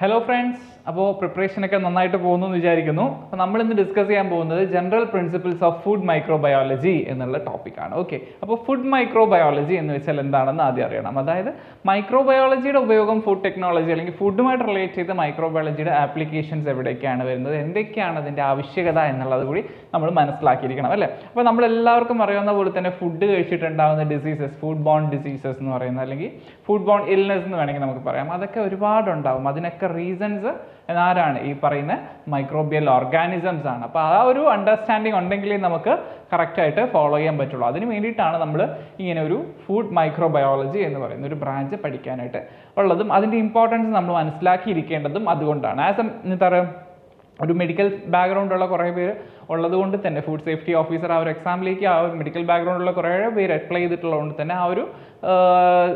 Hello friends അപ്പോൾ പ്രിപ്പറേഷനൊക്കെ നന്നായിട്ട് പോകുന്നു എന്ന് വിചാരിക്കുന്നു. അപ്പോൾ നമ്മൾ ഇന്ന് ഡിസ്കസ് ചെയ്യാൻ പോകുന്നത് general principles of food microbiology എന്നുള്ള ടോപ്പിക്കാണ് ഓക്കെ അപ്പോൾ ഫുഡ് മൈക്രോബയോളജി എന്ന് വെച്ചാൽ എന്താണെന്ന് ആദ്യം അറിയണം. അതായത് മൈക്രോബയോളജിയുടെ ഉപയോഗം ഫുഡ് ടെക്നോളജി അല്ലെങ്കിൽ ഫുഡുമായിട്ട് റിലേറ്റ് ചെയ്ത മൈക്രോബയോളജിയുടെ ആപ്ലിക്കേഷൻസ് എവിടെയൊക്കെയാണ് വരുന്നത്? എന്തൊക്കെയാണ് അതിന്റെ ആവശ്യകത എന്നുള്ളത് കൂടി നമ്മൾ മനസ്സിലാക്കിയിരിക്കണം അല്ലേ? അപ്പോൾ നമ്മൾ എല്ലാവർക്കും അറിയാവുന്ന പോലെ തന്നെ ഫുഡ് കഴിച്ചിട്ടുണ്ടാകുന്ന ഡിസീസസ് ഫുഡ് ബോൺ ഡിസീസസ് എന്ന് പറയുന്നത് അല്ലെങ്കിൽ ഫുഡ് ബോൺ ഇൽനെസ് എന്ന് വേണമെങ്കിൽ നമുക്ക് പറയാം. അതൊക്കെ ഒരുപാടുണ്ടാവും. അതിനൊക്കെ റീസൺസ് ആരാണ് ഈ പറയുന്ന മൈക്രോബിയൽ ഓർഗാനിസംസ് ആണ്. അപ്പോൾ ആ ഒരു അണ്ടർസ്റ്റാൻഡിങ് ഉണ്ടെങ്കിലേ നമുക്ക് കറക്റ്റായിട്ട് ഫോളോ ചെയ്യാൻ പറ്റുള്ളൂ. അതിന് വേണ്ടിയിട്ടാണ് നമ്മൾ ഇങ്ങനെ ഒരു ഫുഡ് മൈക്രോബയോളജി എന്ന് പറയുന്ന ഒരു ബ്രാഞ്ച് പഠിക്കാനായിട്ട് ഉള്ളതും അതിന്റെ ഇമ്പോർട്ടൻസ് നമ്മൾ മനസ്സിലാക്കിയിരിക്കേണ്ടതും അതുകൊണ്ടാണ്. ആസ് എന്താ പറയുക ഒരു മെഡിക്കൽ ബാക്ക്ഗ്രൗണ്ട് ഉള്ള കുറേ പേര് ഉള്ളത് കൊണ്ട് തന്നെ ഫുഡ് സേഫ്റ്റി ഓഫീസർ ആ ഒരു എക്സാമിലേക്ക് ആ ഒരു മെഡിക്കൽ ബാക്ക്ഗ്രൗണ്ട് ഉള്ള കുറേ പേര് അപ്ലൈ ചെയ്തിട്ടുള്ളതുകൊണ്ട് തന്നെ ആ ഒരു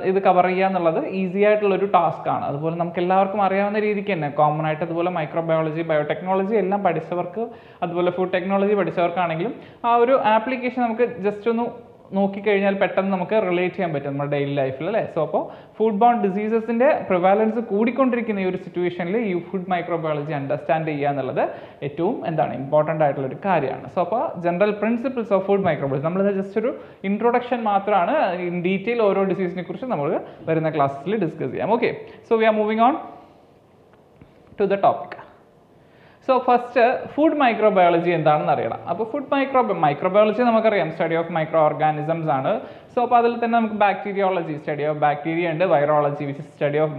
ഇത് കവർ ചെയ്യുക എന്നുള്ളത് ഈസി ആയിട്ടുള്ള ഒരു ടാസ്ക് ആണ്. അതുപോലെ നമുക്ക് എല്ലാവർക്കും അറിയാവുന്ന രീതിക്ക് തന്നെ കോമൺ ആയിട്ട് അതുപോലെ മൈക്രോബയോളജി ബയോടെക്നോളജി എല്ലാം പഠിച്ചവർക്ക് അതുപോലെ ഫുഡ് ടെക്നോളജി പഠിച്ചവർക്കാണെങ്കിലും ആ ഒരു ആപ്ലിക്കേഷൻ നമുക്ക് ജസ്റ്റ് ഒന്ന് നോക്കിക്കഴിഞ്ഞാൽ പെട്ടെന്ന് നമുക്ക് റിലേറ്റ് ചെയ്യാൻ പറ്റും നമ്മുടെ ഡെയിലി ലൈഫിൽ അല്ലേ? സോ അപ്പോൾ ഫുഡ് ബോൺ ഡിസീസസിന്റെ പ്രിവാലൻസ് കൂടിക്കൊണ്ടിരിക്കുന്ന ഈ ഒരു സിറ്റുവേഷനിൽ ഈ ഫുഡ് മൈക്രോബയോളജി അണ്ടർസ്റ്റാൻഡ് ചെയ്യുക എന്നുള്ളത് ഏറ്റവും എന്താണ് ഇമ്പോർട്ടന്റ് ആയിട്ടുള്ള ഒരു കാര്യമാണ്. സോ അപ്പോൾ general principles of food microbiology നമ്മൾ ജസ്റ്റ് ഒരു ഇൻട്രൊഡക്ഷൻ മാത്രമാണ്. ഇൻ ഡീറ്റെയിൽ ഓരോ ഡിസീസിനെ കുറിച്ച് നമ്മൾ വരുന്ന ക്ലാസ്സിൽ ഡിസ്കസ് ചെയ്യാം. Okay so we are moving on to the topic so first food microbiology എന്താണെന്ന് അറിയണം. അപ്പോൾ ഫുഡ് മൈക്രോ മൈക്രോബയോളജി നമുക്കറിയാം. സ്റ്റഡി ഓഫ് മൈക്രോ ഓർഗാനിസംസ് ആണ്. സോ അപ്പോൾ അതിൽ തന്നെ നമുക്ക് ബാക്ടീരിയോളജി സ്റ്റഡി ഓഫ് ബാക്ടീരിയ ഉണ്ട്. വൈറോളജി വിച്ച് സ്റ്റഡി ഓഫ്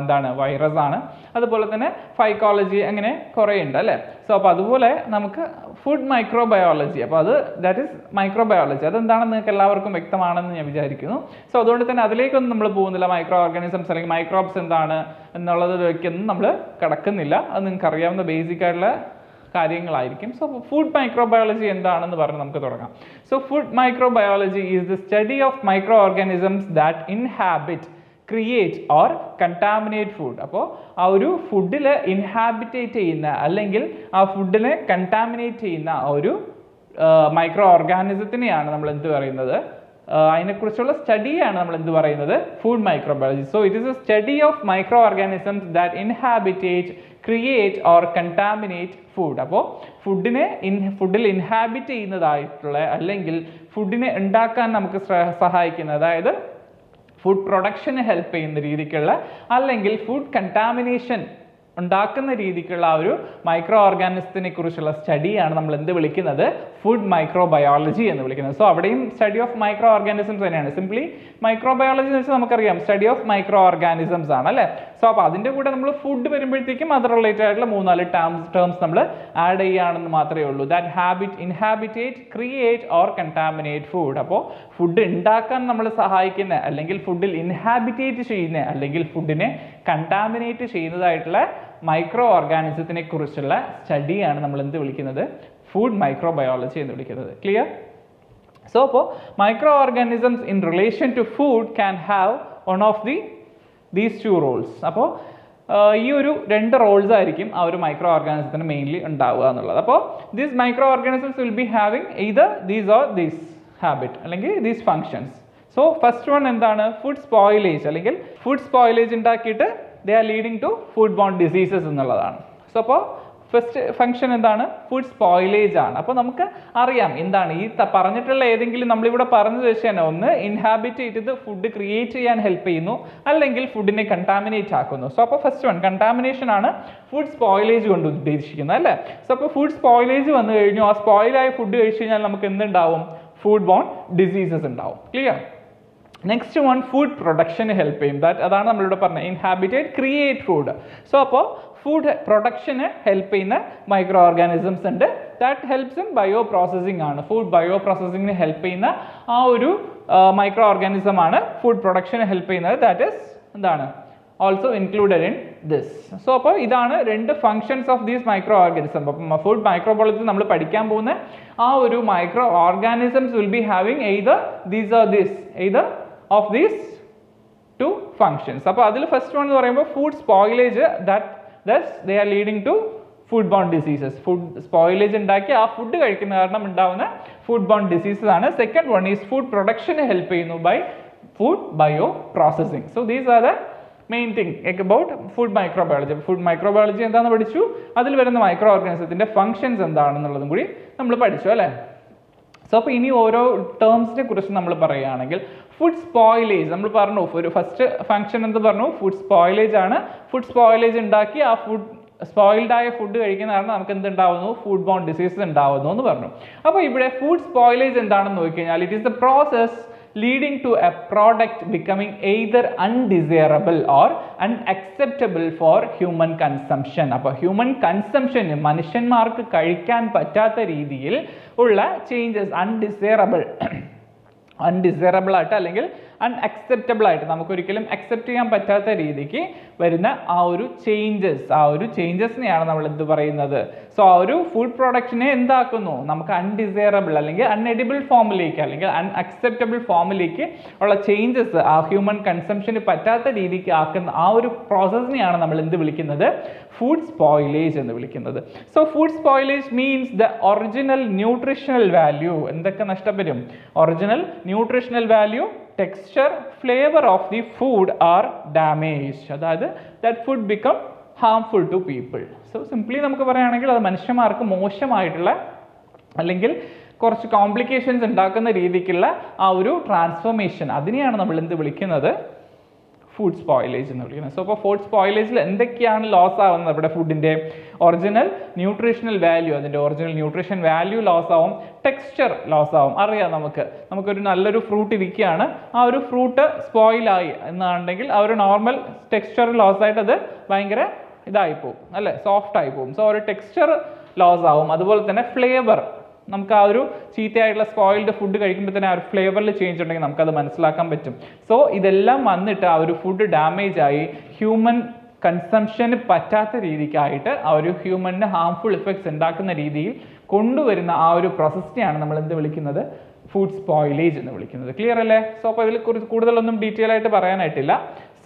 എന്താണ് വൈറസ് ആണ്. അതുപോലെ തന്നെ ഫൈക്കോളജി അങ്ങനെ കുറേ ഉണ്ട് അല്ലേ? സോ അപ്പോൾ അതുപോലെ നമുക്ക് ഫുഡ് മൈക്രോബയോളജി അപ്പോൾ അത് ദാറ്റ് ഈസ് മൈക്രോബയോളജി അതെന്താണെന്ന് നിങ്ങൾക്ക് എല്ലാവർക്കും വ്യക്തമാണെന്ന് ഞാൻ വിചാരിക്കുന്നു. സോ അതുകൊണ്ട് തന്നെ അതിലേക്കൊന്നും നമ്മൾ പോകുന്നില്ല. മൈക്രോ ഓർഗാനിസംസ് അല്ലെങ്കിൽ മൈക്രോബ്സ് എന്താണ് എന്നുള്ളതിലേക്കൊന്നും നമ്മൾ കടക്കുന്നില്ല. അത് നിങ്ങൾക്ക് അറിയാവുന്ന ബേസിക് ആയിട്ടുള്ള കാര്യങ്ങളായിരിക്കും. സോ ഫുഡ് മൈക്രോബയോളജി എന്താണെന്ന് പറഞ്ഞ് നമുക്ക് തുടങ്ങാം. So food microbiology is the study of micro organisms that inhabit create or contaminate food അപ്പോൾ ആ ഒരു ഫുഡിൽ ഇൻഹാബിറ്റേറ്റ് ചെയ്യുന്ന അല്ലെങ്കിൽ ആ ഫുഡിനെ കണ്ടാമിനേറ്റ് ചെയ്യുന്ന ഒരു മൈക്രോ ഓർഗാനിസത്തിനെയാണ് നമ്മൾ എന്ത് പറയുന്നത്? അതിനെക്കുറിച്ചുള്ള സ്റ്റഡിയാണ് നമ്മൾ എന്ത് പറയുന്നത്? Food microbiology so it is a study of micro organisms that inhabitate create or contaminate food അപ്പോൾ ഫുഡിനെ ഇൻ ഫുഡിൽ ഇൻഹാബിറ്റ് ചെയ്യുന്നതായിട്ടുള്ള അല്ലെങ്കിൽ ഫുഡിനെ ഉണ്ടാക്കാൻ നമുക്ക് സഹായിക്കുന്ന അതായത് ഫുഡ് പ്രൊഡക്ഷന് ഹെൽപ്പ് ചെയ്യുന്ന രീതിക്കുള്ള അല്ലെങ്കിൽ ഫുഡ് കണ്ടാമിനേഷൻ ഉണ്ടാക്കുന്ന രീതിക്കുള്ള ആ ഒരു മൈക്രോ ഓർഗാനിസത്തിനെ കുറിച്ചുള്ള സ്റ്റഡിയാണ് നമ്മൾ എന്ത് വിളിക്കുന്നത്? ഫുഡ് മൈക്രോബയോളജി എന്ന് വിളിക്കുന്നത്. സോ അവിടെയും സ്റ്റഡി ഓഫ് മൈക്രോ ഓർഗാനിസംസ് തന്നെയാണ്. സിംപ്ലി മൈക്രോബയോളജി എന്ന് വെച്ചാൽ നമുക്കറിയാം. സ്റ്റഡി ഓഫ് മൈക്രോ ഓർഗാനിസംസ് ആണ് അല്ലേ? സോ അപ്പോൾ അതിന്റെ കൂടെ നമ്മൾ ഫുഡ് വരുമ്പോഴത്തേക്കും അത് റിലേറ്റഡ് ആയിട്ടുള്ള മൂന്നാൽ ടേംസ് ടേംസ് നമ്മൾ ആഡ് ചെയ്യുകയാണെന്ന് മാത്രമേ ഉള്ളൂ. That habit inhabitate create or contaminate food അപ്പോൾ ഫുഡ് ഉണ്ടാക്കാൻ നമ്മൾ സഹായിക്കുന്ന അല്ലെങ്കിൽ ഫുഡിൽ ഇൻഹാബിറ്റേറ്റ് ചെയ്യുന്ന അല്ലെങ്കിൽ ഫുഡിനെ കണ്ടാമിനേറ്റ് ചെയ്യുന്നതായിട്ടുള്ള മൈക്രോ ഓർഗാനിസത്തിനെ കുറിച്ചുള്ള സ്റ്റഡിയാണ് നമ്മൾ എന്ത് വിളിക്കുന്നത്? ഫുഡ് മൈക്രോബയോളജി എന്ന് വിളിക്കുന്നത്. ക്ലിയർ സോ അപ്പോൾ micro organisms in relation to food can have one of the these two roles അപ്പോൾ ഈ ഒരു രണ്ട് റോൾസ് ആയിരിക്കും ആ ഒരു മൈക്രോ ഓർഗാനിസത്തിന് മെയിൻലി ഉണ്ടാവുക എന്നുള്ളത്. അപ്പോൾ these micro organisms will be having ഇത് ദീസ് ഓർ ദീസ് ഹാബിറ്റ് അല്ലെങ്കിൽ these functions so first one എന്താണ്? ഫുഡ് സ്പോയിലേജ് അല്ലെങ്കിൽ ഫുഡ് സ്പോയിലേജ് ഉണ്ടാക്കിയിട്ട് they are leading to food borne diseases എന്നുള്ളതാണ്. സോ അപ്പോൾ ഫസ്റ്റ് ഫംഗ്ഷൻ എന്താണ്? ഫുഡ് സ്പോയിലേജ് ആണ്. അപ്പോൾ നമുക്ക് അറിയാം എന്താണ് ഈ പറഞ്ഞിട്ടുള്ള ഏതെങ്കിലും നമ്മളിവിടെ പറഞ്ഞു വെച്ച് തന്നെ ഒന്ന് ഇൻഹാബിറ്റ് ചെയ്തത് ഫുഡ് ക്രിയേറ്റ് ചെയ്യാൻ ഹെൽപ്പ് ചെയ്യുന്നു അല്ലെങ്കിൽ ഫുഡിനെ കണ്ടാമിനേറ്റ് ആക്കുന്നു. സോ അപ്പോൾ ഫസ്റ്റ് വൺ കണ്ടാമിനേഷൻ ആണ് ഫുഡ് സ്പോയിലേജ് കൊണ്ട് ഉദ്ദേശിക്കുന്നത് അല്ലേ? സോ അപ്പോൾ ഫുഡ് സ്പോയിലേജ് വന്നു കഴിഞ്ഞു. ആ സ്പോയിലായ ഫുഡ് കഴിച്ചു കഴിഞ്ഞാൽ നമുക്ക് എന്തുണ്ടാവും? ഫുഡ് ബോൺ ഡിസീസസ് ഉണ്ടാവും. ക്ലിയർ നെക്സ്റ്റ് വൺ ഫുഡ് പ്രൊഡക്ഷന് ഹെൽപ്പ് ചെയ്യും. ദാറ്റ് അതാണ് നമ്മളിവിടെ പറഞ്ഞത്. ഇൻഹാബിറ്റഡ് ക്രിയേറ്റ് ഫുഡ് സോ അപ്പോൾ ഫുഡ് പ്രൊഡക്ഷന് ഹെൽപ്പ് ചെയ്യുന്ന മൈക്രോ ഓർഗാനിസംസ് ഉണ്ട്. That helps in bio processing ആണ്. ഫുഡ് ബയോ പ്രോസസ്സിങ്ങിന് ഹെൽപ്പ് ചെയ്യുന്ന ആ ഒരു മൈക്രോ ഓർഗാനിസം ആണ് ഫുഡ് പ്രൊഡക്ഷന് ഹെൽപ്പ് ചെയ്യുന്നത്. ദാറ്റ് ഇസ് എന്താണ്? Also included in this so അപ്പോൾ ഇതാണ് രണ്ട് functions of these micro organism അപ്പം ഫുഡ് മൈക്രോബോളജി നമ്മൾ പഠിക്കാൻ പോകുന്ന ആ ഒരു micro organisms will be having either these are this either of these two functions അപ്പോൾ അതിൽ ഫസ്റ്റ് വൺ എന്ന് പറയുമ്പോൾ food spoilage that does they are leading to food borne diseases food spoilage ഉണ്ടാക്കി ആ ഫുഡ് കഴിക്കുന്ന കാരണം ഉണ്ടാവുന്ന ഫുഡ് ബോൺ ഡിസീസസ് ആണ്. സെക്കൻഡ് വൺ ഈസ് ഫുഡ് പ്രൊഡക്ഷന് ഹെൽപ്പ് ചെയ്യുന്നു by food bio processing so these are the main thing about food microbiology food microbiology എന്താണെന്ന് പഠിച്ചു? അതിൽ വരുന്ന മൈക്രോ ഓർഗാനിസത്തിന്റെ ഫങ്ഷൻസ് എന്താണെന്നുള്ളതും കൂടി നമ്മൾ പഠിച്ചു അല്ലേ? സോ അപ്പോൾ ഇനി ഓരോ ടേംസിനെ കുറിച്ച് നമ്മൾ പറയുകയാണെങ്കിൽ ഫുഡ് സ്പോയിലേജ് നമ്മൾ പറഞ്ഞു ഒരു ഫസ്റ്റ് ഫംഗ്ഷൻ എന്ത് പറഞ്ഞു? ഫുഡ് സ്പോയിലേജ് ആണ്. ഫുഡ് സ്പോയിലേജ് ഉണ്ടാക്കി ആ ഫുഡ് സ്പോയിൽഡ് ആയ ഫുഡ് കഴിക്കുന്ന കാരണം നമുക്ക് എന്ത് ഉണ്ടാവുന്നു? ഫുഡ് ബോൺ ഡിസീസസ് ഉണ്ടാവുന്നു എന്ന് പറഞ്ഞു. അപ്പോൾ ഇവിടെ ഫുഡ് സ്പോയിലേജ് എന്താണെന്ന് നോക്കി കഴിഞ്ഞാൽ it is the process leading to a product becoming either undesirable or unacceptable for human consumption അപ്പോൾ ഹ്യൂമൻ കൺസംഷന് മനുഷ്യന്മാർക്ക് കഴിക്കാൻ പറ്റാത്ത രീതിയിൽ ഉള്ള ചേഞ്ചസ് അൺഡിസയറബിൾ അൺഡിസയറബിൾ ആയിട്ട് അല്ലെങ്കിൽ അൺഅക്സെപ്റ്റബിൾ ആയിട്ട് നമുക്കൊരിക്കലും അക്സെപ്റ്റ് ചെയ്യാൻ പറ്റാത്ത രീതിക്ക് വരുന്ന ആ ഒരു ചേഞ്ചസ് ആ ഒരു ചേഞ്ചസിനെയാണ് നമ്മൾ എന്ത് പറയുന്നത്? സോ ആ ഒരു ഫുഡ് പ്രൊഡക്ഷനെ എന്താക്കുന്നു? നമുക്ക് അൺഡിസയറബിൾ അല്ലെങ്കിൽ അൺഎഡിബിൾ ഫോമിലേക്ക് അല്ലെങ്കിൽ അൺഅക്സെപ്റ്റബിൾ ഫോമിലേക്ക് ഉള്ള ചേഞ്ചസ് ആ ഹ്യൂമൻ കൺസംഷന് പറ്റാത്ത രീതിക്ക് ആക്കുന്ന ആ ഒരു പ്രോസസ്സിനെയാണ് നമ്മൾ എന്ത് വിളിക്കുന്നത്? ഫുഡ് സ്പോയിലേജ് എന്ന് വിളിക്കുന്നത്. So food spoilage means the original nutritional value എന്തൊക്കെ നഷ്ടപ്പെടും? Original nutritional value texture flavour of the food are damage അതായത് that food become harmful to people so simply നമുക്ക് പറയുകയാണെങ്കിൽ അത് മനുഷ്യന്മാർക്ക് മോശമായിട്ടുള്ള അല്ലെങ്കിൽ കുറച്ച് കോംപ്ലിക്കേഷൻസ് ഉണ്ടാക്കുന്ന രീതിക്കുള്ള ആ ഒരു ട്രാൻസ്ഫോർമേഷൻ അതിനെയാണ് നമ്മൾ എന്ത് വിളിക്കുന്നത്? ഫുഡ് സ്പോയിലേജ് എന്ന് വിളിക്കുന്നത്. സോ അപ്പോൾ ഫുഡ് സ്പോയിലേജിൽ എന്തൊക്കെയാണ് ലോസ് ആവുന്നത്? നമ്മുടെ ഫുഡിന്റെ ഒറിജിനൽ ന്യൂട്രീഷണൽ വാല്യൂ അതിന്റെ ഒറിജിനൽ ന്യൂട്രീഷൻ വാല്യൂ ലോസ് ആവും ടെക്സ്ചർ ലോസ് ആവും. അറിയാം നമുക്ക്. നമുക്കൊരു നല്ലൊരു ഫ്രൂട്ട് ഇരിക്കുകയാണ്. ആ ഒരു ഫ്രൂട്ട് സ്പോയിലായി എന്നാണെങ്കിൽ ആ ഒരു നോർമൽ ടെക്സ്ചർ ലോസ് ആയിട്ട് അത് ഭയങ്കര ഇതായിപ്പോവും അല്ലേ? സോഫ്റ്റ് ആയി പോകും സോ ഒരു ടെക്സ്ചർ ലോസ് ആവും. അതുപോലെ തന്നെ ഫ്ലേവർ നമുക്ക് ആ ഒരു ചീത്തയായിട്ടുള്ള സ്പോയിൽഡ് ഫുഡ് കഴിക്കുമ്പോൾ തന്നെ ആ ഒരു ഫ്ലേവറിൽ ചേഞ്ച് ഉണ്ടെങ്കിൽ നമുക്കത് മനസ്സിലാക്കാൻ പറ്റും. സോ ഇതെല്ലാം വന്നിട്ട് ആ ഒരു ഫുഡ് ഡാമേജ് ആയി ഹ്യൂമൻ കൺസംഷന് പറ്റാത്ത രീതിക്കായിട്ട് ആ ഒരു ഹ്യൂമന് ഹാംഫുൾ ഇഫക്ട്സ് ഉണ്ടാക്കുന്ന രീതിയിൽ കൊണ്ടുവരുന്ന ആ ഒരു പ്രോസസ്സിനെയാണ് നമ്മൾ എന്ത് വിളിക്കുന്നത്? ഫുഡ് സ്പോയിലേജ് എന്ന് വിളിക്കുന്നത്. ക്ലിയർ അല്ലേ? സോ അപ്പോൾ ഇതിൽ കുറിച്ച് കൂടുതലൊന്നും ഡീറ്റെയിൽ ആയിട്ട് പറയാനായിട്ടില്ല.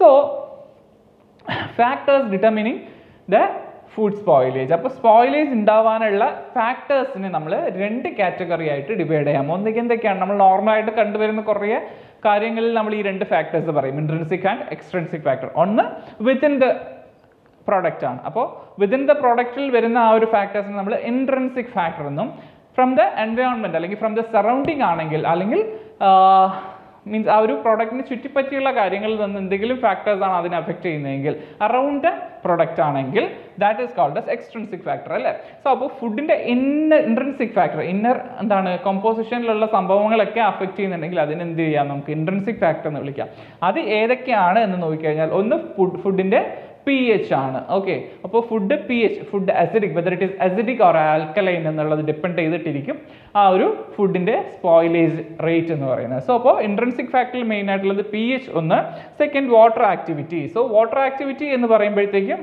So factors determining the food spoilage അപ്പോൾ സ്പോയിലേജ് ഉണ്ടാവാനുള്ള ഫാക്ടേഴ്സിനെ നമ്മൾ രണ്ട് കാറ്റഗറി ആയിട്ട് ഡിവൈഡ് ചെയ്യാം. ഒന്നുകിൽ എന്തൊക്കെയാണ്? നമ്മൾ നോർമലായിട്ട് കണ്ടുവരുന്ന കുറേ കാര്യങ്ങളിൽ നമ്മൾ ഈ രണ്ട് ഫാക്ടേഴ്സ് പറയും. ഇൻട്രൻസിക് ആൻഡ് എക്സ്ട്രൻസിക് ഫാക്ടർ ഒന്ന് വിത്തിൻ ദ പ്രോഡക്റ്റ് ആണ്. അപ്പോൾ വിതിൻ ദ പ്രോഡക്റ്റിൽ വരുന്ന ആ ഒരു ഫാക്ടേഴ്സിന് നമ്മൾ ഇൻട്രൻസിക് ഫാക്ടർ എന്നും ഫ്രം ദ എൻവയോൺമെന്റ് അല്ലെങ്കിൽ ഫ്രം ദ സറൗണ്ടിങ് ആണെങ്കിൽ അല്ലെങ്കിൽ മീൻസ് ആ ഒരു പ്രോഡക്റ്റിനെ ചുറ്റിപ്പറ്റിയുള്ള കാര്യങ്ങളിൽ നിന്ന് എന്തെങ്കിലും ഫാക്ടേഴ്സ് ആണ് അതിനെ അഫക്റ്റ് ചെയ്യുന്നതെങ്കിൽ അറൗണ്ട് പ്രൊഡക്റ്റ് ആണെങ്കിൽ that is called as extrinsic factor അല്ലേ? സോ അപ്പോൾ ഫുഡിന്റെ ഇന്നർ ഇൻട്രൻസിക് ഫാക്ടർ ഇന്നർ എന്താണ് കോമ്പോസിഷനിലുള്ള സംഭവങ്ങളൊക്കെ അഫക്റ്റ് ചെയ്യുന്നുണ്ടെങ്കിൽ അതിന് എന്ത് ചെയ്യാം? നമുക്ക് ഇൻട്രൻസിക് ഫാക്ടർ എന്ന് വിളിക്കാം. അത് ഏതൊക്കെയാണ് എന്ന് നോക്കിക്കഴിഞ്ഞാൽ ഒന്ന് ഫുഡ് ഫുഡിന്റെ പി എച്ച് ആണ്. ഓക്കെ അപ്പോൾ food P H food acidic whether it is acidic or alkaline എന്നുള്ളത് ഡിപ്പെൻഡ് ചെയ്തിട്ടിരിക്കും ആ ഒരു ഫുഡിന്റെ സ്പോയിലേജ് റേറ്റ് എന്ന് പറയുന്നത്. സോ അപ്പോൾ ഇൻട്രൻസിക് ഫാക്ടറിൽ മെയിൻ ആയിട്ടുള്ളത് പി എച്ച് ഒന്ന്. Second water activity so water activity എന്ന് പറയുമ്പോഴത്തേക്കും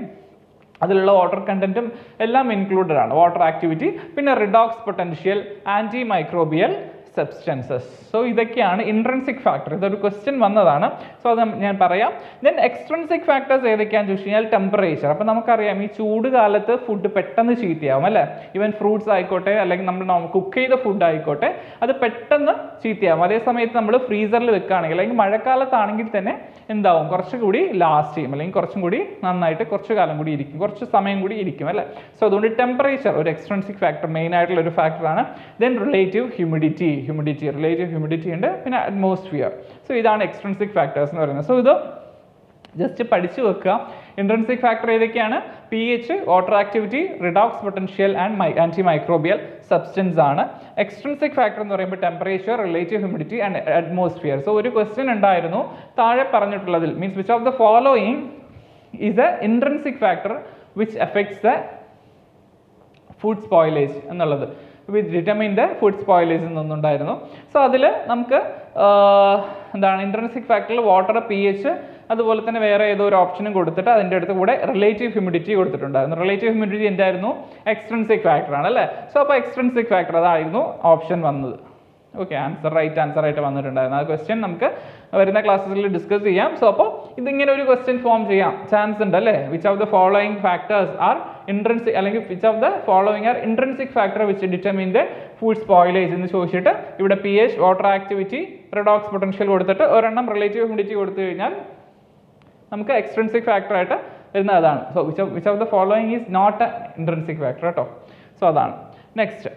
അതിലുള്ള വാട്ടർ കണ്ടന്റും എല്ലാം ഇൻക്ലൂഡഡ് ആണ്. വാട്ടർ ആക്ടിവിറ്റി പിന്നെ redox potential anti microbial substances so ഇതൊക്കെയാണ് ഇൻട്രൻസിക് ഫാക്ടർ ഇതൊരു ക്വസ്റ്റ്യൻ വന്നതാണ്. സോ അത് ഞാൻ പറയാം. ദെൻ എക്സ്ട്രൻസിക് ഫാക്ടേഴ്സ് ഏതൊക്കെയാണെന്ന് ചോദിച്ചു കഴിഞ്ഞാൽ ടെമ്പറേച്ചർ അപ്പോൾ നമുക്കറിയാം ഈ ചൂട് കാലത്ത് ഫുഡ് പെട്ടെന്ന് ചീത്തയാവും അല്ലേ? ഈവൻ ഫ്രൂട്ട്സ് ആയിക്കോട്ടെ അല്ലെങ്കിൽ നമ്മൾ കുക്ക് ചെയ്ത ഫുഡ് ആയിക്കോട്ടെ അത് പെട്ടെന്ന് ചീത്തയാവും അതേ സമയത്ത് നമ്മൾ ഫ്രീസറിൽ വെക്കുകയാണെങ്കിൽ അല്ലെങ്കിൽ മഴക്കാലത്താണെങ്കിൽ തന്നെ എന്താവും? കുറച്ചുകൂടി ലാസ്റ്റ് ചെയ്യും. അല്ലെങ്കിൽ കുറച്ചും കൂടി നന്നായിട്ട് കുറച്ച് കാലം കൂടി ഇരിക്കും. കുറച്ച് സമയം കൂടി ഇരിക്കും അല്ലേ? സോ അതുകൊണ്ട് ടെമ്പറേച്ചർ ഒരു എക്സ്ട്രൻസിക് ഫാക്ടർ മെയിൻ ആയിട്ടുള്ള ഒരു ഫാക്ടറാണ് then relative humidity humidity relative humidity ഉണ്ട് പിന്നെ അറ്റ്മോസ്ഫിയർ സോ ഇതാണ് എക്സ്ട്രൻസിക് ഫാക്ടേഴ്സ് എന്ന് പറയുന്നത്. സോ ഇത് ജസ്റ്റ് പഠിച്ചു വെക്കുക. ഇൻട്രൻസിക് ഫാക്ടർ ഏതൊക്കെയാണ്? P H water activity redox potential and my anti microbial substance ആണ്. എക്സ്ട്രൻസിക് ഫാക്ടർ എന്ന് പറയുമ്പോൾ temperature relative humidity and atmosphere so ഒരു ക്വസ്റ്റ്യൻ ഉണ്ടായിരുന്നു. താഴെ പറഞ്ഞിട്ടുള്ളതിൽ means which of the following is a intrinsic factor which affects the food spoilage എന്നുള്ളത്? With determine the food spoilage എന്നൊന്നുണ്ടായിരുന്നു so അതിൽ നമുക്ക് എന്താണ് ഇൻട്രൻസിക് ഫാക്ടറിൽ വാട്ടർ പി എച്ച് അതുപോലെ തന്നെ വേറെ ഏതോ ഒരു ഓപ്ഷനും കൊടുത്തിട്ട് അതിന്റെ അടുത്ത് കൂടെ റിലേറ്റീവ് ഹ്യൂമിഡിറ്റി കൊടുത്തിട്ടുണ്ടായിരുന്നു. റിലേറ്റീവ് ഹ്യൂമിഡിറ്റി എന്തായിരുന്നു? എക്സ്ട്രൻസിക് ഫാക്ടർ അല്ലേ? സോ അപ്പോൾ എക്സ്ട്രൻസിക് ഫാക്ടർ അതായിരുന്നു ഓപ്ഷൻ വന്നത്. ഓക്കെ ആൻസർ റൈറ്റ് ആൻസർ ആയിട്ട് വന്നിട്ടുണ്ടായിരുന്നു. ആ ക്വസ്റ്റ്യൻ നമുക്ക് വരുന്ന ക്ലാസ്സിൽ ഡിസ്കസ് ചെയ്യാം. സോ അപ്പോൾ ഇതിങ്ങനെ ഒരു ക്വസ്റ്റ്യൻ ഫോം ചെയ്യാം. ചാൻസ് ഉണ്ട് അല്ലേ? Which of the following factors are intrinsic അല്ലെങ്കിൽ which of the following are intrinsic factor which determine the food spoilage എന്ന് ചോദിച്ചിട്ട് ഇവിടെ P H water activity redox potential കൊടുത്തിട്ട് ഒരെണ്ണം റിലേറ്റീവ് ഹ്യൂമിഡിറ്റി കൊടുത്തു കഴിഞ്ഞാൽ നമുക്ക് എക്സ്ട്രൻസിക് ഫാക്ടർ ആയിട്ട് വരുന്ന അതാണ്. So which of which of the following is not a intrinsic factor കേട്ടോ സോ അതാണ്. നെക്സ്റ്റ്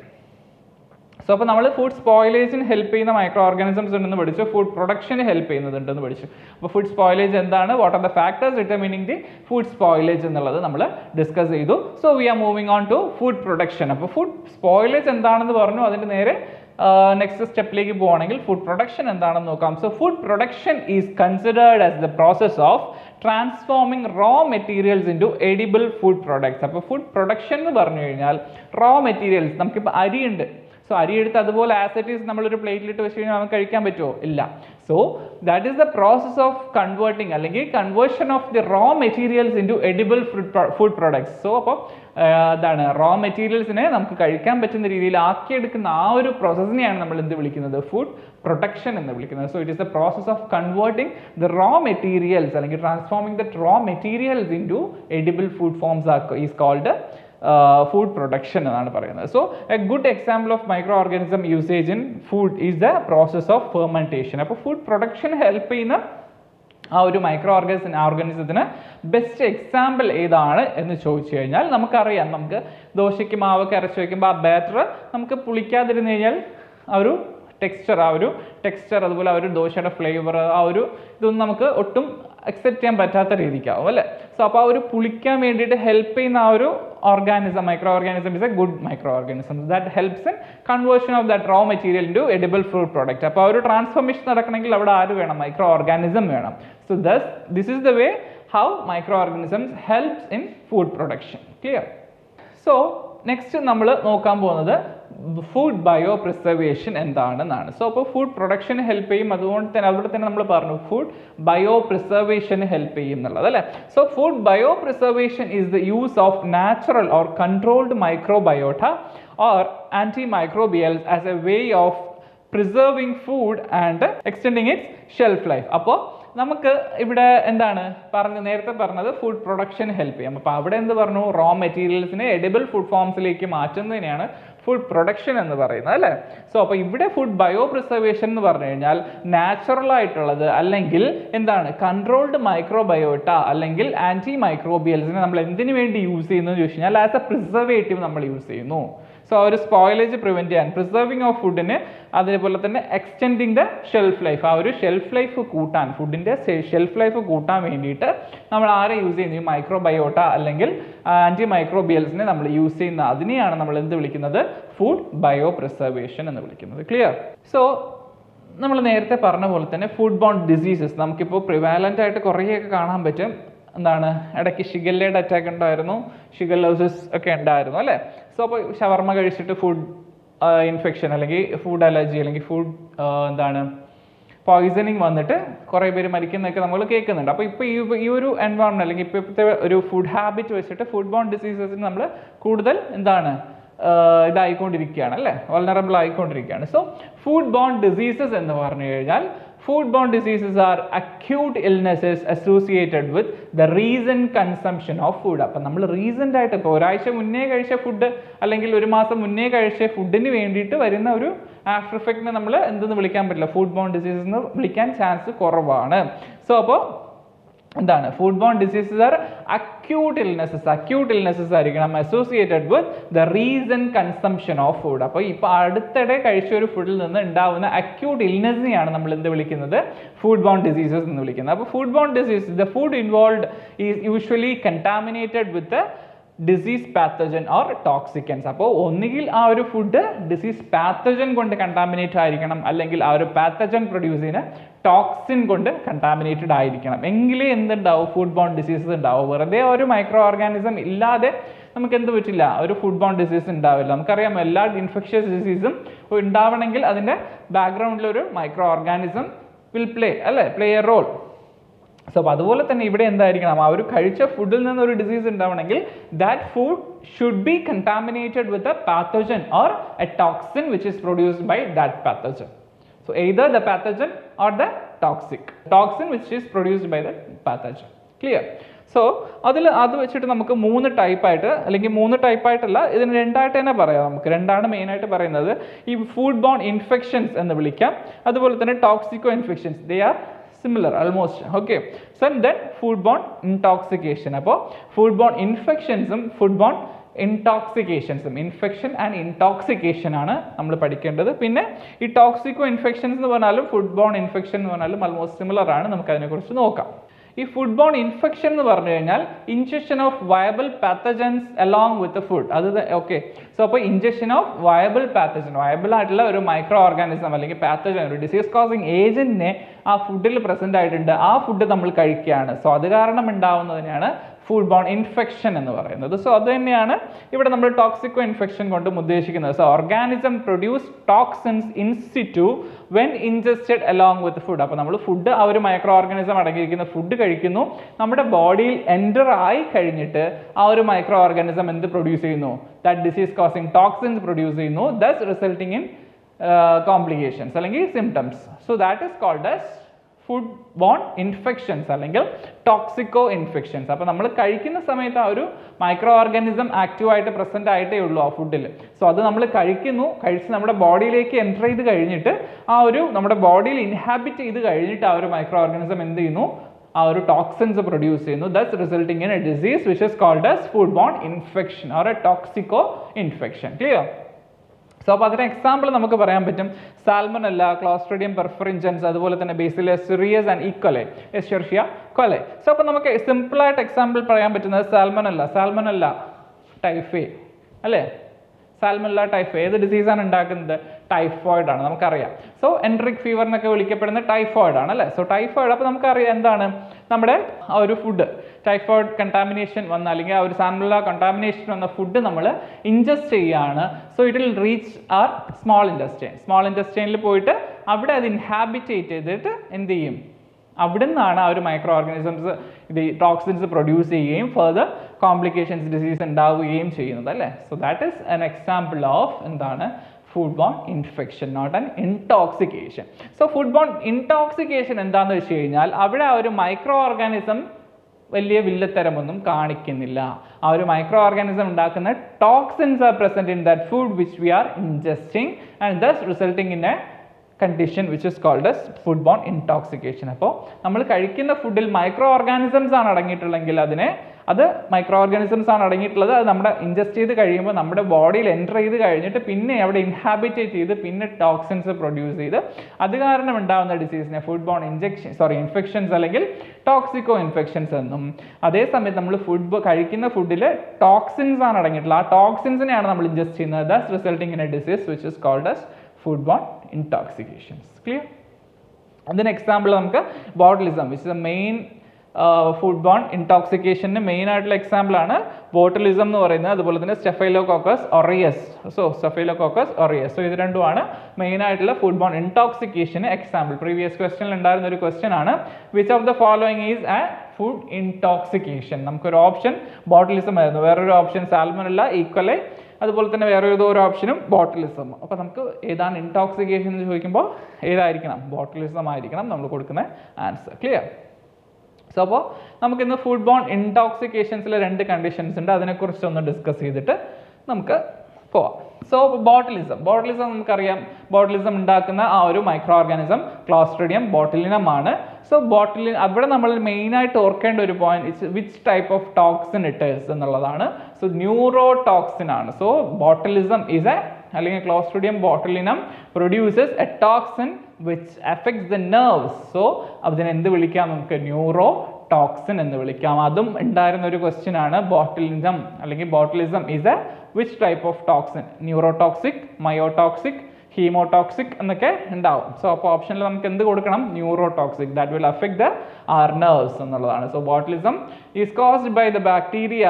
സോ അപ്പോൾ നമ്മൾ ഫുഡ് സ്പോയിലേജിന് ഹെൽപ്പ് ചെയ്യുന്ന മൈക്രോ ഓർഗാനിസംസ് ഉണ്ടെന്ന് പഠിച്ചു. ഫുഡ് പ്രൊഡക്ഷന് ഹെൽപ്പ് ചെയ്യുന്നുണ്ടെന്ന് പഠിച്ചു. അപ്പോൾ ഫുഡ് സ്പോയിലേജ് എന്താണ്? What are the factors determining the food spoilage എന്നുള്ളത് നമ്മൾ ഡിസ്കസ് ചെയ്തു. So we are moving on to food production അപ്പോൾ ഫുഡ് സ്പോയിലേജ് എന്താണെന്ന് പറഞ്ഞു. അതിന്റെ നേരെ നെക്സ്റ്റ് സ്റ്റെപ്പിലേക്ക് പോവുകയാണെങ്കിൽ ഫുഡ് പ്രൊഡക്ഷൻ എന്താണെന്ന് നോക്കാം. So food production is considered as the process of transforming raw materials into edible food products അപ്പോൾ ഫുഡ് പ്രൊഡക്ഷൻ എന്ന് പറഞ്ഞു കഴിഞ്ഞാൽ റോ മെറ്റീരിയൽസ് നമുക്കിപ്പോൾ അരിയുണ്ട് സോ അരി എടുത്ത് അതുപോലെ ആസറ്റീസ് നമ്മളൊരു പ്ലേറ്റിലിട്ട് വെച്ച് കഴിഞ്ഞാൽ നമുക്ക് കഴിക്കാൻ പറ്റുമോ? ഇല്ല. So that is the process of converting അല്ലെങ്കിൽ conversion of the raw materials into edible food products so അപ്പോൾ എന്താണ് റോ മെറ്റീരിയൽസിനെ നമുക്ക് കഴിക്കാൻ പറ്റുന്ന രീതിയിൽ ആക്കിയെടുക്കുന്ന ആ ഒരു പ്രോസസ്സിനെയാണ് നമ്മൾ എന്ത് വിളിക്കുന്നത്? ഫുഡ് പ്രൊട്ടക്ഷൻ എന്ന് വിളിക്കുന്നത്. So it is the process of converting the raw materials അല്ലെങ്കിൽ transforming the raw materials into edible food forms is called food production എന്നാണ് പറയുന്നത്. So a good example of micro organism usage in food is the process of fermentation അപ്പോൾ food production help ചെയ്യുന്ന ആ ഒരു micro organism ഓർഗാനിസത്തിന് best example ഏതാണ് എന്ന് ചോദിച്ചു കഴിഞ്ഞാൽ നമുക്കറിയാം. നമുക്ക് ദോശയ്ക്ക് മാവൊക്കെ അരച്ച് വയ്ക്കുമ്പോൾ ആ ബാറ്റർ നമുക്ക് പുളിക്കാതിരുന്ന് കഴിഞ്ഞാൽ ആ ഒരു ടെക്സ്ചർ ആ ഒരു ടെക്സ്ചർ അതുപോലെ ആ ഒരു ദോശയുടെ ഫ്ലേവർ ആ ഒരു ഇതൊന്നും നമുക്ക് ഒട്ടും അക്സെപ്റ്റ് ചെയ്യാൻ പറ്റാത്ത രീതിക്കാവും അല്ലേ? സോ അപ്പോൾ ആ ഒരു പുളിക്കാൻ വേണ്ടിയിട്ട് ഹെൽപ്പ് ചെയ്യുന്ന ആ ഒരു organism micro organism is a good micro organism that helps in conversion of that raw material into edible fruit product അപ്പോൾ ആ ഒരു ട്രാൻസ്ഫോർമേഷൻ നടക്കണമെങ്കിൽ അവിടെ ആര് വേണം? മൈക്രോ ഓർഗാനിസം വേണം. So thus this is the way how micro organisms helps in food production clear so next നമ്മൾ നോക്കാൻ പോകുന്നത് ഫുഡ് ബയോ പ്രിസർവേഷൻ എന്താണെന്നാണ്. സോ അപ്പോൾ ഫുഡ് പ്രൊഡക്ഷന് ഹെൽപ്പ് ചെയ്യും. അതുകൊണ്ട് തന്നെ അവിടെ തന്നെ നമ്മൾ പറഞ്ഞു ഫുഡ് ബയോ പ്രിസർവേഷന് ഹെൽപ്പ് ചെയ്യും എന്നുള്ളത് അല്ലേ? So food bio preservation is the use of natural or controlled microbiota or anti microbials as a way of preserving food and extending its shelf life അപ്പോൾ നമുക്ക് ഇവിടെ എന്താണ്? പറഞ്ഞു നേരത്തെ പറഞ്ഞത് ഫുഡ് പ്രൊഡക്ഷൻ ഹെൽപ്പ് ചെയ്യും. അപ്പോൾ അവിടെ എന്ത് പറഞ്ഞു? റോ മെറ്റീരിയൽസിനെ എഡിബിൾ ഫുഡ് ഫോംസിലേക്ക് മാറ്റുന്നതിനെയാണ് ഫുഡ് പ്രൊഡക്ഷൻ എന്ന് പറയുന്നത് അല്ലേ? സോ അപ്പോൾ ഇവിടെ ഫുഡ് ബയോ പ്രിസർവേഷൻ എന്ന് പറഞ്ഞു കഴിഞ്ഞാൽ നാച്ചുറൽ ആയിട്ടുള്ളത് അല്ലെങ്കിൽ എന്താണ്? കൺട്രോൾഡ് മൈക്രോബയോട്ട അല്ലെങ്കിൽ ആന്റി മൈക്രോബിയൽസിനെ നമ്മൾ എന്തിനു വേണ്ടി യൂസ് ചെയ്യുന്നു എന്ന് ചോദിച്ചു കഴിഞ്ഞാൽ ആസ് എ പ്രിസർവേറ്റീവ് നമ്മൾ യൂസ് ചെയ്യുന്നു. സോ ആ ഒരു സ്പോയിലേജ് പ്രിവെന്റ് ചെയ്യാൻ പ്രിസർവിങ് ഓഫ് ഫുഡിന് അതേപോലെ തന്നെ എക്സ്റ്റെൻഡിങ് ദ ഷെൽഫ് ലൈഫ് ആ ഒരു ഷെൽഫ് ലൈഫ് കൂട്ടാൻ ഫുഡിന്റെ ഷെൽഫ് ലൈഫ് കൂട്ടാൻ വേണ്ടിയിട്ട് നമ്മൾ ആരെ യൂസ് ചെയ്യുന്നു? ഈ മൈക്രോബയോട്ട അല്ലെങ്കിൽ ആന്റി മൈക്രോബിയൽസിനെ നമ്മൾ യൂസ് ചെയ്യുന്ന അതിനെയാണ് നമ്മൾ എന്ത് വിളിക്കുന്നത്? ഫുഡ് ബയോ പ്രിസർവേഷൻ എന്ന് വിളിക്കുന്നത്. ക്ലിയർ സോ നമ്മൾ നേരത്തെ പറഞ്ഞ പോലെ തന്നെ ഫുഡ് ബോൺ ഡിസീസസ് നമുക്കിപ്പോൾ പ്രിവാലന്റ് ആയിട്ട് കുറേയൊക്കെ കാണാൻ പറ്റും. എന്താണ്? ഇടയ്ക്ക് ഷിഗല്ലയുടെ അറ്റാക്ക് ഉണ്ടായിരുന്നു. ഷിഗല്ലോസിസ് ഒക്കെ ഉണ്ടായിരുന്നു അല്ലേ? സോ അപ്പോൾ ഷവർമ കഴിച്ചിട്ട് ഫുഡ് ഇൻഫെക്ഷൻ അല്ലെങ്കിൽ ഫുഡ് അലർജി അല്ലെങ്കിൽ ഫുഡ് എന്താണ് പോയിസണിങ് വന്നിട്ട് കുറേ പേര് മരിക്കുന്നതൊക്കെ നമ്മൾ കേൾക്കുന്നുണ്ട്. അപ്പോൾ ഇപ്പോൾ ഈ ഈ ഒരു എൻവയോൺമെന്റ് അല്ലെങ്കിൽ ഇപ്പോഴത്തെ ഒരു ഫുഡ് ഹാബിറ്റ് വെച്ചിട്ട് ഫുഡ് ബോൺ ഡിസീസസിന് നമ്മൾ കൂടുതൽ എന്താണ് ഇതായിക്കൊണ്ടിരിക്കുകയാണ് അല്ലേ? വൾണറബിൾ ആയിക്കൊണ്ടിരിക്കുകയാണ്. സോ ഫുഡ് ബോൺ ഡിസീസസ് എന്ന് പറഞ്ഞു കഴിഞ്ഞാൽ food borne diseases are acute illnesses associated with the reason consumption of food അപ്പം നമ്മൾ റീസെന്റ് ആയിട്ട് ഇപ്പോൾ ഒരാഴ്ച മുന്നേ കഴിച്ച ഫുഡ് അല്ലെങ്കിൽ ഒരു മാസം മുന്നേ കഴിച്ച ഫുഡിന് വേണ്ടിയിട്ട് വരുന്ന ഒരു ആഫ്റ്റർ എഫക്റ്റിനെ നമ്മൾ എന്തെന്ന് വിളിക്കാൻ പറ്റില്ല? ഫുഡ് ബോൺ ഡിസീസസ് എന്ന് വിളിക്കാൻ ചാൻസ് കുറവാണ്. സോ അപ്പോൾ എന്താണ്? Food borne diseases are acute illnesses acute illnesses ആയിരിക്കണം associated with the reason consumption of food അപ്പോൾ ഇപ്പോൾ അടുത്തിടെ കഴിച്ച ഒരു ഫുഡിൽ നിന്ന് ഉണ്ടാവുന്ന അക്യൂട്ട് ഇൽനെസ്സിനെയാണ് നമ്മൾ എന്ത് വിളിക്കുന്നത്? ഫുഡ് ബോൺ ഡിസീസസ് എന്ന് വിളിക്കുന്നത്. അപ്പോൾ food borne disease the food involve is usually contaminated with disease pathogen or toxicants അപ്പോൾ ഒന്നുകിൽ ആ ഒരു ഫുഡ് ഡിസീസ് പാത്തജൻ കൊണ്ട് കണ്ടാമിനേറ്റ് ആയിരിക്കണം. അല്ലെങ്കിൽ ആ ഒരു പാത്തജൻ പ്രൊഡ്യൂസ് ചെയ്യുന്ന ടോക്സിൻ കൊണ്ട് കണ്ടാമിനേറ്റഡ് ആയിരിക്കണം. എങ്കിലേ എന്തുണ്ടാവും? ഫുഡ് ബോൺ ഡിസീസസ് ഉണ്ടാവും. വെറുതെ ഒരു മൈക്രോ ഓർഗാനിസം ഇല്ലാതെ നമുക്ക് എന്ത് പറ്റില്ല? ഒരു ഫുഡ് ബോൺ ഡിസീസ് ഉണ്ടാവില്ല. നമുക്കറിയാം എല്ലാ ഇൻഫെക്ഷ്യസ് ഡിസീസും ഉണ്ടാവണമെങ്കിൽ അതിന്റെ ബാക്ക്ഗ്രൗണ്ടിൽ ഒരു മൈക്രോ ഓർഗാനിസം വിൽ പ്ലേ അല്ലേ? പ്ലേ എ റോൾ സോ അപ്പോൾ അതുപോലെ തന്നെ ഇവിടെ എന്തായിരിക്കണം? ആ ഒരു കഴിച്ച ഫുഡിൽ നിന്ന് ഒരു ഡിസീസ് ഉണ്ടാവണമെങ്കിൽ that food should be contaminated with a pathogen or a toxin which is produced by that pathogen so either the pathogen or the toxic toxin which is produced by the pathogen clear so അതിൽ അത് വെച്ചിട്ട് നമുക്ക് മൂന്ന് ടൈപ്പായിട്ട് അല്ലെങ്കിൽ മൂന്ന് ടൈപ്പായിട്ടല്ല ഇതിന് രണ്ടായിട്ട് തന്നെ പറയാം നമുക്ക്. രണ്ടാണ് മെയിനായിട്ട് പറയുന്നത്. ഈ ഫുഡ് ബോൺ ഇൻഫെക്ഷൻസ് എന്ന് വിളിക്കാം. അതുപോലെ തന്നെ toxico infections they are similar almost okay so then food borne intoxication അപ്പോൾ ഫുഡ് ബോൺ ഇൻഫെക്ഷൻസും ഫുഡ് ബോൺ ഇൻടോക്സിക്കേഷൻസും ഇൻഫെക്ഷൻ ആൻഡ് ഇൻടോക്സിക്കേഷൻ ആണ് നമ്മൾ പഠിക്കേണ്ടത്. പിന്നെ ഈ ടോക്സിക്കോ ഇൻഫെക്ഷൻസ് എന്ന് പറഞ്ഞാലും ഫുഡ് ബോൺ ഇൻഫെക്ഷൻ എന്ന് പറഞ്ഞാലും ആൾമോസ്റ്റ് സിമിലർ ആണ്. നമുക്ക് അതിനെക്കുറിച്ച് നോക്കാം. ഈ ഫുഡ് ബോൺ ഇൻഫെക്ഷൻ എന്ന് പറഞ്ഞു കഴിഞ്ഞാൽ injection of viable pathogens along with food അത് ഓക്കെ സോ അപ്പോൾ injection of viable pathogen viable ആയിട്ടുള്ള ഒരു മൈക്രോ ഓർഗാനിസം അല്ലെങ്കിൽ പാത്തജൻ ഒരു ഡിസീസ് കോസിങ് ഏജന്റിനെ ആ ഫുഡിൽ പ്രസന്റ് ആയിട്ടുണ്ട്. ആ ഫുഡ് നമ്മൾ കഴിക്കുകയാണ്. സോ അത് കാരണം ഉണ്ടാവുന്നതിനെയാണ് ഫുഡ് ബോൺ ഇൻഫെക്ഷൻ എന്ന് പറയുന്നത്. സോ അത് തന്നെയാണ് ഇവിടെ നമ്മൾ ടോക്സിക്കോ ഇൻഫെക്ഷൻ കൊണ്ടും ഉദ്ദേശിക്കുന്നത്. So organism produce toxins in situ when ingested along with food അപ്പോൾ നമ്മൾ ഫുഡ് ആ ഒരു മൈക്രോ ഓർഗാനിസം അടങ്ങിയിരിക്കുന്ന ഫുഡ് കഴിക്കുന്നു. നമ്മുടെ ബോഡിയിൽ എന്റർ ആയി കഴിഞ്ഞിട്ട് ആ ഒരു മൈക്രോ ഓർഗാനിസം എന്ത് പ്രൊഡ്യൂസ് ചെയ്യുന്നു? That disease causing toxins produce ചെയ്യുന്നു ദസ് റിസൾട്ടിങ് ഇൻ കോംപ്ലിക്കേഷൻസ് അല്ലെങ്കിൽ symptoms so that is called as food borne infections അല്ലെങ്കിൽ ടോക്സിക്കോ ഇൻഫെക്ഷൻസ് അപ്പോൾ നമ്മൾ കഴിക്കുന്ന സമയത്ത് ആ ഒരു മൈക്രോ ഓർഗാനിസം ആക്റ്റീവായിട്ട് പ്രസന്റ് ആയിട്ടേ ഉള്ളൂ ആ ഫുഡിൽ സോ അത് നമ്മൾ കഴിക്കുന്നു കഴിച്ച് നമ്മുടെ ബോഡിയിലേക്ക് എന്റർ ചെയ്ത് കഴിഞ്ഞിട്ട് ആ ഒരു നമ്മുടെ ബോഡിയിൽ ഇൻഹാബിറ്റ് ചെയ്ത് കഴിഞ്ഞിട്ട് ആ ഒരു മൈക്രോ ഓർഗാനിസം എന്ത് ചെയ്യുന്നു? ആ ഒരു ടോക്സിൻസ് പ്രൊഡ്യൂസ് ചെയ്യുന്നു. Thus resulting in a disease which is called as food borne infection or a toxico infection clear so അപ്പോൾ അതിന് എക്സാമ്പിൾ നമുക്ക് പറയാൻ പറ്റും. സാൽമനല്ല ക്ലോസ്ട്രിഡിയം പെർഫറിഞ്ചൻസ് അതുപോലെ തന്നെ ബേസിലെ സിറിയസ് ആൻഡ് ഈക്വലെ എസ്യർഷ്യ കൊലെ സോ അപ്പോൾ നമുക്ക് സിമ്പിളായിട്ട് എക്സാമ്പിൾ പറയാൻ പറ്റുന്നത് സാൽമനല്ല സാൽമനല്ല ടൈഫേ അല്ലേ? സാൽമല്ല ടൈഫ്. ഏത് ഡിസീസാണ് ഉണ്ടാക്കുന്നത്? ടൈഫോയിഡ് ആണ് നമുക്കറിയാം. സോ എൻട്രിക് ഫീവർ എന്നൊക്കെ വിളിക്കപ്പെടുന്ന ടൈഫോയിഡ് ആണ് അല്ലേ? സോ ടൈഫോയിഡ് അപ്പോൾ നമുക്കറിയാം എന്താണ്? നമ്മുടെ ഒരു ഫുഡ് ടൈഫോയിഡ് കണ്ടാമിനേഷൻ വന്ന അല്ലെങ്കിൽ ആ ഒരു സാൽമല്ല കണ്ടാമിനേഷൻ വന്ന ഫുഡ് നമ്മൾ ഇൻജസ്റ്റ് ചെയ്യുകയാണ് so it will reach our small intestine small ഇൻഡസ്ട്രീനിൽ പോയിട്ട് അവിടെ അത് ഇൻഹാബിറ്റേറ്റ് ചെയ്തിട്ട് എന്ത് ചെയ്യും? അവിടെ നിന്നാണ് ആ ഒരു മൈക്രോ ഓർഗാനിസംസ് ഇത് ടോക്സിൻസ് പ്രൊഡ്യൂസ് ചെയ്യുകയും ഫർദർ കോംപ്ലിക്കേഷൻസ് ഡിസീസ് ഉണ്ടാവുകയും ചെയ്യുന്നത് അല്ലേ? So that is an example of എന്താണ്? Food borne infection not an intoxication so food borne intoxication എന്താണെന്ന് വെച്ച് കഴിഞ്ഞാൽ അവിടെ ആ ഒരു മൈക്രോ ഓർഗാനിസം വലിയ വില്ലത്തരമൊന്നും കാണിക്കുന്നില്ല. ആ ഒരു മൈക്രോ ഓർഗാനിസം ഉണ്ടാക്കുന്ന toxins are present in that food which we are ingesting and thus resulting in a condition which is called as food borne intoxication അപ്പോൾ നമ്മൾ കഴിക്കുന്ന ഫുഡിൽ മൈക്രോ ഓർഗാനിസംസ് ആണ് അടങ്ങിയിട്ടുള്ളെങ്കിൽ അതിനെ അത് മൈക്രോ ഓർഗാനിസംസ് ആണ് അടങ്ങിയിട്ടുള്ളത്. അത് നമ്മുടെ ഇൻജസ്റ്റ് ചെയ്ത് കഴിയുമ്പോൾ നമ്മുടെ ബോഡിയിൽ എന്റർ ചെയ്ത് കഴിഞ്ഞിട്ട് പിന്നെ അവിടെ ഇൻഹാബിറ്റേറ്റ് ചെയ്ത് പിന്നെ ടോക്സിൻസ് പ്രൊഡ്യൂസ് ചെയ്ത് അത് കാരണം ഉണ്ടാകുന്ന ഡിസീസിനെ food borne injection sorry infections അല്ലെങ്കിൽ ടോക്സിക്കോ ഇൻഫെക്ഷൻസ് എന്നും. അതേസമയത്ത് നമ്മൾ ഫുഡ് കഴിക്കുന്ന ഫുഡിൽ ടോക്സിൻസ് ആണ് അടങ്ങിയിട്ടുള്ളത്. ആ ടോക്സിൻസിനെയാണ് നമ്മൾ ഇൻജസ്റ്റ് ചെയ്യുന്നത്. Thus resulting in a disease which is called as food borne intoxications clear അതിന് എക്സാമ്പിൾ നമുക്ക് botulism which is a main food borne ഇൻടോക്സിക്കേഷന് main ആയിട്ടുള്ള എക്സാമ്പിൾ ആണ് ബോട്ടിലിസം എന്ന് പറയുന്നത്. അതുപോലെ തന്നെ staphylococcus aureus so staphylococcus aureus so ഇത് രണ്ടുമാണ് മെയിൻ ആയിട്ടുള്ള ഫുഡ് ബോൺ ഇൻടോക്സിക്കേഷന് എക്സാമ്പിൾ പ്രീവിയസ് ക്വസ്റ്റനിൽ ഉണ്ടായിരുന്ന ഒരു ക്വസ്റ്റ്യൻ ആണ്. Which of the following is a food intoxication നമുക്കൊരു ഓപ്ഷൻ ബോട്ടിലിസം ആയിരുന്നു. വേറൊരു ഓപ്ഷൻ സാൽമനല്ല ഈക്വലെ അതുപോലെ തന്നെ വേറെ ഏതോ ഒരു ഓപ്ഷനും ബോട്ടിലിസം അപ്പോൾ നമുക്ക് ഏതാണ് ഇൻടോക്സിക്കേഷൻ എന്ന് ചോദിക്കുമ്പോൾ ഏതായിരിക്കണം? ബോട്ടിലിസം ആയിരിക്കണം നമ്മൾ കൊടുക്കുന്ന ആൻസർ ക്ലിയർ സോ അപ്പോൾ നമുക്കിന്ന് ഫുഡ് ബോൺ ഇൻടോക്സിക്കേഷൻസിലെ രണ്ട് കണ്ടീഷൻസ് ഉണ്ട്. അതിനെക്കുറിച്ച് ഒന്ന് ഡിസ്കസ് ചെയ്തിട്ട് നമുക്ക് പോവാം. സോ ബോട്ടിലിസം ബോട്ടിലിസം നമുക്കറിയാം. ബോട്ടിലിസം ഉണ്ടാക്കുന്ന ആ ഒരു മൈക്രോ ഓർഗാനിസം ക്ലോസ്ട്രിഡിയം ബോട്ടിലിനം ആണ് സോ ബോട്ടിലിൻ അവിടെ നമ്മൾ മെയിനായിട്ട് ഓർക്കേണ്ട ഒരു point it's which type of toxin ഇട്ടേഴ്സ് എന്നുള്ളതാണ്. സോ ന്യൂറോ ടോക്സിൻ ആണ്. സോ ബോട്ടിലിസം ഈസ് എ അല്ലെങ്കിൽ Clostridium botulinum produces a toxin which affects the nerves so അതിനെന്ത് വിളിക്കാം നമുക്ക്? ന്യൂറോ ടോക്സിൻ എന്ന് വിളിക്കാം. അതും ഉണ്ടായിരുന്ന ഒരു ക്വസ്റ്റ്യൻ ആണ്. ബോട്ടിലിസം അല്ലെങ്കിൽ botulism is a which type of toxin neurotoxic myotoxic haemotoxic എന്നൊക്കെ ഉണ്ടാവും. സോ അപ്പോൾ ഓപ്ഷനിൽ നമുക്ക് എന്ത് കൊടുക്കണം? Neurotoxic that will affect the our nerves എന്നുള്ളതാണ്. So botulism is caused by the bacteria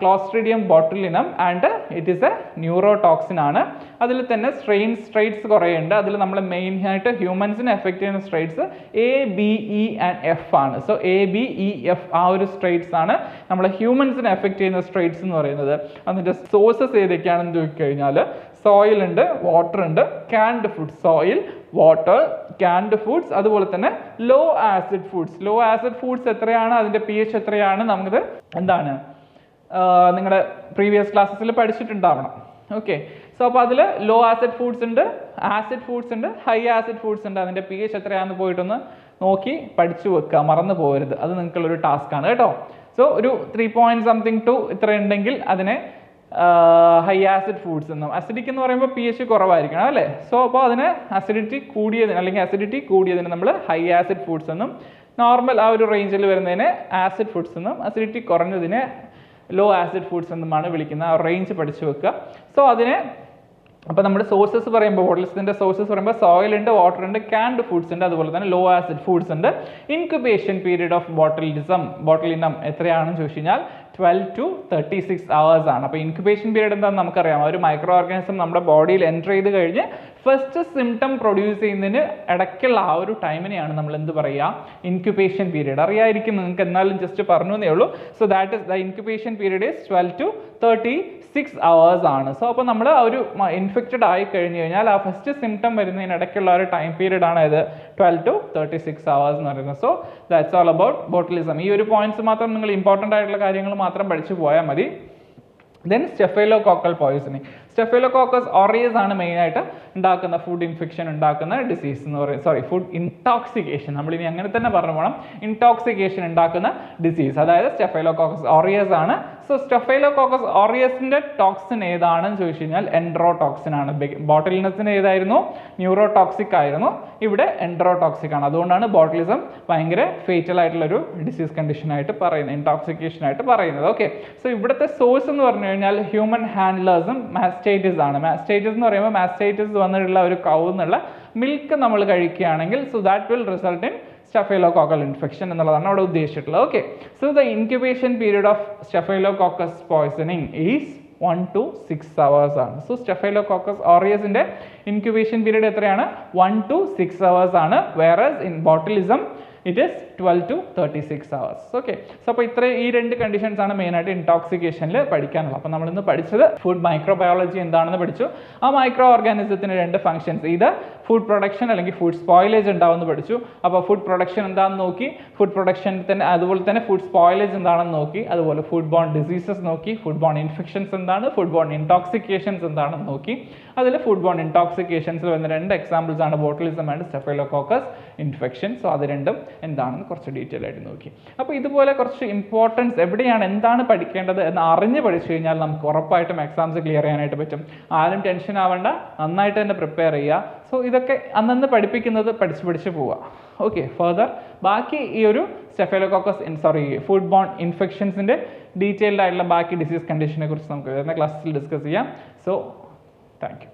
Clostridium botulinum and it is a neurotoxin ആണ്. അതിൽ തന്നെ സ്ട്രെയിൻ സ്ട്രൈറ്റ്സ് കുറേ ഉണ്ട് അതിൽ നമ്മൾ മെയിൻ ആയിട്ട് ഹ്യൂമൻസിനെ എഫക്ട് ചെയ്യുന്ന strains A B E and F ആണ്. So A B E F ആ ഒരു സ്ട്രൈറ്റ്സ് ആണ് നമ്മളെ ഹ്യൂമൻസിനെ എഫക്ട് ചെയ്യുന്ന സ്ട്രൈറ്റ്സ് എന്ന് പറയുന്നത്. അതിന്റെ സോഴ്സസ് ഏതൊക്കെയാണെന്ന് ചോദിക്കഴിഞ്ഞാൽ സോയിൽ ഉണ്ട് വാട്ടർ ഉണ്ട് canned food soil water canned foods അതുപോലെ തന്നെ low acid foods low acid foods എത്രയാണ്? അതിന്റെ പി എച്ച് എത്രയാണ്? നമുക്കത് എന്താണ്? നിങ്ങളുടെ പ്രീവിയസ് ക്ലാസ്സസിൽ പഠിച്ചിട്ടുണ്ടാവണം. ഓക്കെ സോ അപ്പോൾ അതിൽ ലോ ആസിഡ് ഫുഡ്സ് ഉണ്ട് ആസിഡ് ഫുഡ്സ് ഉണ്ട് ഹൈ ആസിഡ് ഫുഡ്സ് ഉണ്ട്. അതിന്റെ പി എച്ച് എത്രയാണെന്ന് പോയിട്ടൊന്ന് നോക്കി പഠിച്ചു വെക്കുക. മറന്നു പോകരുത്. അത് നിങ്ങൾക്കുള്ളൊരു ടാസ്ക് ആണ് കേട്ടോ. സോ ഒരു ത്രീ പോയിന്റ് സംതിങ് ടു ഇത്ര ഉണ്ടെങ്കിൽ അതിനെ ഹൈ ആസിഡ് ഫുഡ്സ് എന്നും. അസിഡിക് എന്ന് പറയുമ്പോൾ പി എച്ച് കുറവായിരിക്കണം അല്ലേ? സോ അപ്പോൾ അതിന് അസിഡിറ്റി കൂടിയതിന് അല്ലെങ്കിൽ അസിഡിറ്റി കൂടിയതിന് നമ്മൾ ഹൈ ആസിഡ് ഫുഡ്സ് എന്നും നോർമൽ ആ ഒരു റേഞ്ചിൽ വരുന്നതിന് ആസിഡ് ഫുഡ്സ് എന്നും അസിഡിറ്റി കുറഞ്ഞതിന് ലോ ആസിഡ് ഫുഡ്സ് എന്നുമാണ് വിളിക്കുന്നത് ആ റേഞ്ച് പഠിച്ചു വെക്കുക. സോ അതിന് അപ്പോൾ നമ്മുടെ സോഴ്സസ് പറയുമ്പോൾ ബോട്ടിൽസിന്റെ സോഴ്സസ് പറയുമ്പോൾ സോയിൽ ഉണ്ട് വാട്ടർ ഉണ്ട് ക്യാൻഡ് ഫുഡ്സ് ഉണ്ട് അതുപോലെ തന്നെ ലോ ആസിഡ് ഫുഡ്സ് ഉണ്ട്. Incubation period of botulism botulinum എത്രയാണെന്ന് ചോദിച്ചു കഴിഞ്ഞാൽ twelve to thirty six hours ആണ്. അപ്പോൾ ഇൻക്യുബേഷൻ പീരീഡ് എന്താണെന്ന് നമുക്കറിയാം. ഒരു മൈക്രോ ഓർഗാനിസം നമ്മുടെ ബോഡിയിൽ എന്റർ ചെയ്ത് കഴിഞ്ഞ് ഫസ്റ്റ് സിംറ്റം പ്രൊഡ്യൂസ് ചെയ്യുന്നതിന് ഇടയ്ക്കുള്ള ആ ഒരു ടൈമിനെയാണ് നമ്മൾ എന്ത് പറയുക? ഇൻക്യുബേഷൻ പീരീഡ് അറിയായിരിക്കും നിങ്ങൾക്ക് എന്നാലും ജസ്റ്റ് പറഞ്ഞു എന്നേ ഉള്ളൂ. So that is the incubation period is twelve to thirty six hours ആണ്. സോ അപ്പോൾ നമ്മൾ ആ ഒരു ഇൻഫെക്റ്റഡ് ആയി കഴിഞ്ഞ് കഴിഞ്ഞാൽ ആ ഫസ്റ്റ് സിംറ്റം വരുന്നതിന് ഇടയ്ക്കുള്ള ഒരു ടൈം പീരീഡ് ആണ് ഇത്. Twelve to thirty six hours എന്ന് പറയുന്നത്. So that's all about botulism ഈ ഒരു പോയിന്റ്സ് മാത്രം നിങ്ങൾ ഇമ്പോർട്ടന്റ് ആയിട്ടുള്ള കാര്യങ്ങൾ മാത്രം പഠിച്ചു പോയാൽ മതി. Then staphylococcal poisoning staphylococcus aureus ആണ് മെയിനായിട്ട് ഉണ്ടാക്കുന്ന ഫുഡ് ഇൻഫെക്ഷൻ ഉണ്ടാക്കുന്ന ഡിസീസ് എന്ന് പറയുന്നത് സോറി ഫുഡ് ഇൻടോക്സിക്കേഷൻ നമ്മളിനി അങ്ങനെ തന്നെ പറഞ്ഞു പോകണം ഇൻടോക്സിക്കേഷൻ ഉണ്ടാക്കുന്ന ഡിസീസ് അതായത് സ്റ്റെഫൈലോകോക്കസ് ഓറിയസ് ആണ്. സോ സ്റ്റെഫൈലോകോക്കസ് ഓറിയസിന്റെ ടോക്സിൻ ഏതാണെന്ന് ചോദിച്ചു കഴിഞ്ഞാൽ എൻഡ്രോടോക്സിൻ ആണ്. ബോട്ടിലിനസിന് ഏതായിരുന്നു? ന്യൂറോടോക്സിക് ആയിരുന്നു. ഇവിടെ എൻഡ്രോടോക്സിക് ആണ്. അതുകൊണ്ടാണ് ബോട്ടിലിസം ഭയങ്കര ഫേറ്റൽ ആയിട്ടുള്ള ഒരു ഡിസീസ് കണ്ടീഷൻ ആയിട്ട് പറയുന്നത് ഇൻടോക്സിക്കേഷൻ ആയിട്ട് പറയുന്നത്. ഓക്കെ സോ ഇവിടുത്തെ സോഴ്സ് എന്ന് പറഞ്ഞു കഴിഞ്ഞാൽ ഹ്യൂമൻ ഹാൻഡ്ലേഴ്സും മാസ്റ്റൈറ്റിസ് ആണ്. മാസ്റ്റൈറ്റിസ് എന്ന് പറയുമ്പോൾ മാസ്റ്റൈറ്റിസ് വന്നിട്ടുള്ള ഒരു കൗ എന്നുള്ള മിൽക്ക് നമ്മൾ കഴിക്കുകയാണെങ്കിൽ so that will result in staphylococcal infection എന്നുള്ളതാണ് അവിടെ ഉദ്ദേശിച്ചിട്ടുള്ളത്. Okay so the incubation period of staphylococcus poisoning is one to six hours ആണ്. സോ സ്റ്റെഫൈലോകോക്കസ് ഓറിയസിന്റെ ഇൻക്യുബേഷൻ പീരീഡ് എത്രയാണ്? വൺ ടു സിക്സ് അവേഴ്സ് ആണ്. വേറെ in botulism it is twelve to thirty six hours okay so അപ്പോൾ ഇത്ര ഈ രണ്ട് conditions ആണ് മെയിനായിട്ട് ഇൻടോക്സിക്കേഷനിൽ പഠിക്കാനുള്ളത്. അപ്പോൾ നമ്മളിന്ന് പഠിച്ചത് ഫുഡ് മൈക്രോബയോളജി എന്താണെന്ന് പഠിച്ചു. ആ മൈക്രോ ഓർഗാനിസത്തിന് രണ്ട് ഫംഗ്ഷൻസ് ഇത് ഫുഡ് പ്രൊഡക്ഷൻ അല്ലെങ്കിൽ ഫുഡ് സ്പോയിലേജ് ഉണ്ടാവുമെന്ന് പഠിച്ചു. അപ്പോൾ ഫുഡ് പ്രൊഡക്ഷൻ എന്താണെന്ന് നോക്കി. ഫുഡ് പ്രൊഡക്ഷൻ തന്നെ അതുപോലെ തന്നെ ഫുഡ് സ്പോയിലേജ് എന്താണെന്ന് നോക്കി. അതുപോലെ ഫുഡ് ബോൺ ഡിസീസസ് നോക്കി. ഫുഡ് ബോൺ ഇൻഫെക്ഷൻസ് എന്താണ്? ഫുഡ് ബോൺ ഇൻടോക്സിക്കേഷൻസ് എന്താണെന്ന് നോക്കി. അതിൽ ഫുഡ് ബോൺ ഇൻടോക്സിക്കേഷൻസിൽ വന്ന രണ്ട് എക്സാമ്പിൾസ് ആണ്. Botulism and staphylococcus infection so അത് രണ്ടും എന്താണെന്ന് കുറച്ച് ഡീറ്റെയിൽ ആയിട്ട് നോക്കി. അപ്പോൾ ഇതുപോലെ കുറച്ച് ഇമ്പോർട്ടൻസ് എവിടെയാണ് എന്താണ് പഠിക്കേണ്ടത് എന്ന് അറിഞ്ഞ് പഠിച്ചു കഴിഞ്ഞാൽ നമുക്ക് ഉറപ്പായിട്ടും എക്സാംസ് ക്ലിയർ ചെയ്യാനായിട്ട് പറ്റും. ആരും ടെൻഷൻ ആവേണ്ട നന്നായിട്ട് തന്നെ പ്രിപ്പയർ ചെയ്യുക. സോ ഇതൊക്കെ അന്നന്ന് പഠിപ്പിക്കുന്നത് പഠിച്ച് പഠിച്ച് പോവുക. ഓക്കെ ഫർദർ ബാക്കി ഈ ഒരു സ്റ്റെഫൈലോകോക്കസ് സോറി ഫുഡ് ബോൺ ഇൻഫെക്ഷൻസിന്റെ ഡീറ്റെയിൽഡ് ആയിട്ടുള്ള ബാക്കി ഡിസീസ് കണ്ടീഷനെ കുറിച്ച് നമുക്ക് വരുന്ന ക്ലാസ്സിൽ ഡിസ്കസ് ചെയ്യാം. So thank you